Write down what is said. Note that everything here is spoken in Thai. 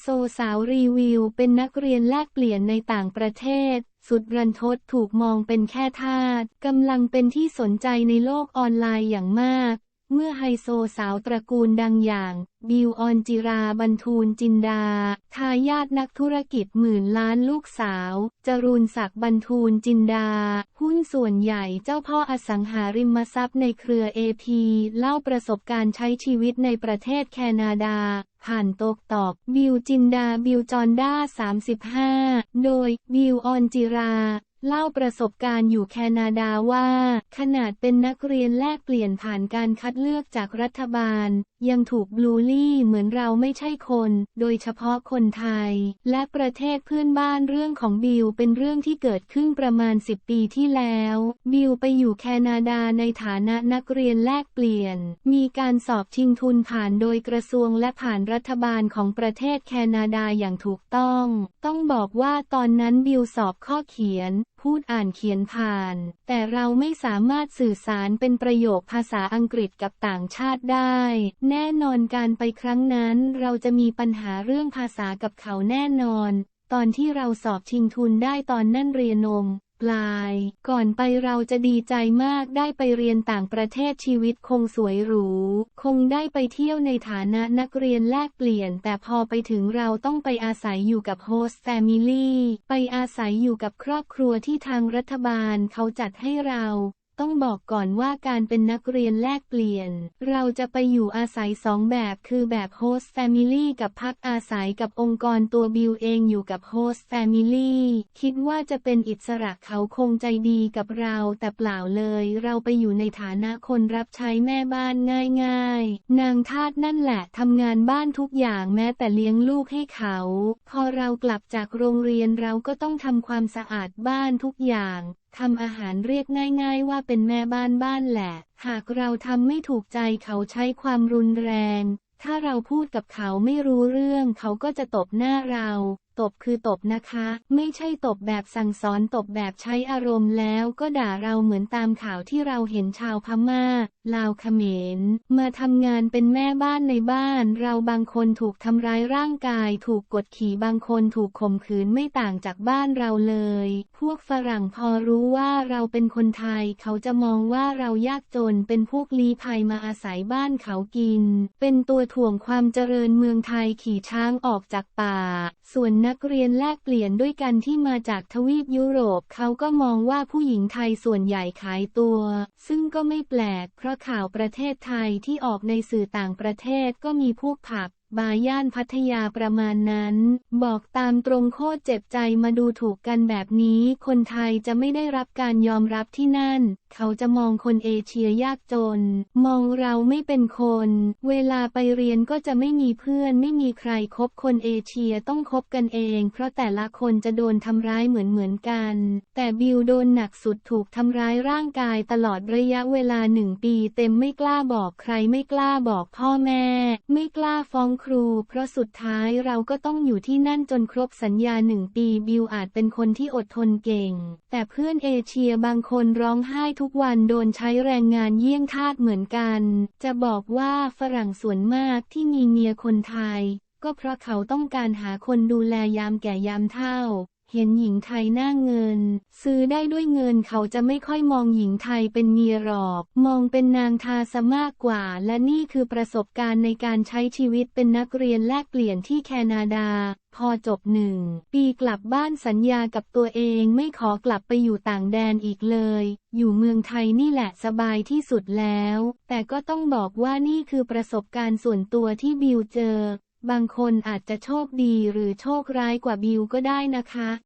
โซสาวรีวิว เป็นนักเรียนแลกเปลี่ยนในต่างประเทศ สุดรันทดถูกมองเป็นแค่ทาสกำลังเป็นที่สนใจในโลกออนไลน์อย่างมาก เมื่อไฮโซสาวตระกูลดังอย่าง บิวออนจิราบรรทูลจินดา ทายาทนักธุรกิจหมื่นล้านลูกสาว จรูนศักดิ์บรรทูลจินดา หุ้นส่วนใหญ่เจ้าพ่ออสังหาริมทรัพย์ในเครือเอพีเล่าประสบการณ์ใช้ชีวิตในประเทศแคนาดา ผ่านตกตอกบิวจินดาบิวจอนด้า 35 โดยบิวออนจิราเล่าประสบการณ์อยู่แคนาดาว่า ขนาดเป็นนักเรียนแลกเปลี่ยนผ่านการคัดเลือกจากรัฐบาลยังถูกบลูลี่เหมือนเราไม่ใช่คน โดยเฉพาะคนไทย และประเทศเพื่อนบ้านเรื่องของบิวเป็นเรื่องที่เกิดขึ้นประมาณ 10 ปีที่แล้ว บิวไปอยู่แคนาดาในฐานะนักเรียนแลกเปลี่ยน มีการสอบชิงทุนผ่านโดยกระทรวงและผ่านรัฐบาลของประเทศแคนาดาอย่างถูกต้อง ต้องบอกว่าตอนนั้นบิวสอบข้อเขียน พูดอ่านเขียนผ่าน แต่เราไม่สามารถสื่อสารเป็นประโยคภาษาอังกฤษกับต่างชาติได้ แน่นอนการไปครั้งนั้นเราจะมีปัญหาเรื่องภาษากับเขาแน่นอน ตอนที่เราสอบชิงทุนได้ตอนนั่นเรียนนม ปลาย ก่อนไปเราจะดีใจมากได้ไปเรียนต่างประเทศชีวิตคงสวยหรู คงได้ไปเที่ยวในฐานะนักเรียนแลกเปลี่ยน แต่พอไปถึงเราต้องไปอาศัยอยู่กับโฮสต์แฟมิลี่ ไปอาศัยอยู่กับครอบครัวที่ทางรัฐบาลเขาจัดให้เรา ต้องบอกก่อนว่าการเป็นนักเรียนแลกเปลี่ยน เราจะไปอยู่อาศัยสองแบบคือแบบโฮสต์แฟมิลี่กับพักอาศัยกับองค์กรตัวบิวเองอยู่กับโฮสต์แฟมิลี่คิดว่าจะเป็นอิสระเขาคงใจดีกับเราแต่เปล่าเลย เราไปอยู่ในฐานะคนรับใช้แม่บ้านง่าย ๆ นางทาสนั่นแหละทำงานบ้านทุกอย่างแม้แต่เลี้ยงลูกให้เขา พอเรากลับจากโรงเรียนเราก็ต้องทำความสะอาดบ้านทุกอย่าง ทำอาหารเรียกง่ายๆว่าเป็นแม่บ้านบ้านแหละ หากเราทำไม่ถูกใจเขาใช้ความรุนแรง ถ้าเราพูดกับเขาไม่รู้เรื่องเขาก็จะตบหน้าเรา ตบคือตบนะคะ ไม่ใช่ตบแบบสั่งสอนตบแบบใช้อารมณ์แล้วก็ด่าเราเหมือนตามข่าวที่เราเห็นชาวพม่า ลาวเขมร มาทำงานเป็นแม่บ้านในบ้าน เราบางคนถูกทำร้ายร่างกาย ถูกกดขี่บางคนถูกข่มขืนไม่ต่างจากบ้านเราเลย พวกฝรั่งพอรู้ว่าเราเป็นคนไทย เขาจะมองว่าเรายากจนเป็นพวกลี้ภัยมาอาศัยบ้านเขากิน เป็นตัวถ่วงความเจริญเมืองไทยขี่ช้างออกจากป่า ส่วนนักเรียนแลกเปลี่ยนด้วยกันที่มาจากทวีปยุโรปเขาก็มองว่าผู้หญิงไทยส่วนใหญ่ขายตัว ซึ่งก็ไม่แปลก เพราะข่าวประเทศไทยที่ออกในสื่อต่างประเทศก็มีพวกผับ บาย่านพัทยาประมาณนั้น บอกตามตรงโคตรเจ็บใจมาดูถูกกันแบบนี้ คนไทยจะไม่ได้รับการยอมรับที่นั่น เขาจะมองคนเอเชียยากจน มองเราไม่เป็นคน เวลาไปเรียนก็จะไม่มีเพื่อน ไม่มีใครคบคนเอเชียต้องคบกันเอง เพราะแต่ละคนจะโดนทำร้ายเหมือนเหมือนกัน แต่บิวโดนหนักสุดถูกทำร้ายร่างกายตลอดระยะเวลาหนึ่งปี เต็มไม่กล้าบอกใครไม่กล้าบอกพ่อแม่ ไม่กล้าฟ้องครู เพราะสุดท้ายเราก็ต้องอยู่ที่นั่นจนครบสัญญาหนึ่งปีบิวอาจเป็นคนที่อดทนเก่ง แต่เพื่อนเอเชียบางคนร้องไห้ทุกวันโดนใช้แรงงานเยี่ยงทาสเหมือนกัน จะบอกว่าฝรั่งส่วนมากที่มีเมียคนไทย ก็เพราะเขาต้องการหาคนดูแลยามแก่ยามเฒ่า เห็นหญิงไทยหน้าเงิน ซื้อได้ด้วยเงินเขาจะไม่ค่อยมองหญิงไทยเป็นเมียหรอก มองเป็นนางทาสมากกว่า และนี่คือประสบการณ์ในการใช้ชีวิตเป็นนักเรียนแลกเปลี่ยนที่แคนาดา พอจบหนึ่ง ปีกลับบ้านสัญญากับตัวเองไม่ขอกลับไปอยู่ต่างแดนอีกเลย อยู่เมืองไทยนี่แหละสบายที่สุดแล้ว แต่ก็ต้องบอกว่านี่คือประสบการณ์ส่วนตัวที่บิวเจอบางคนอาจจะโชคดีหรือโชคร้ายกว่าบิวก็ได้นะคะ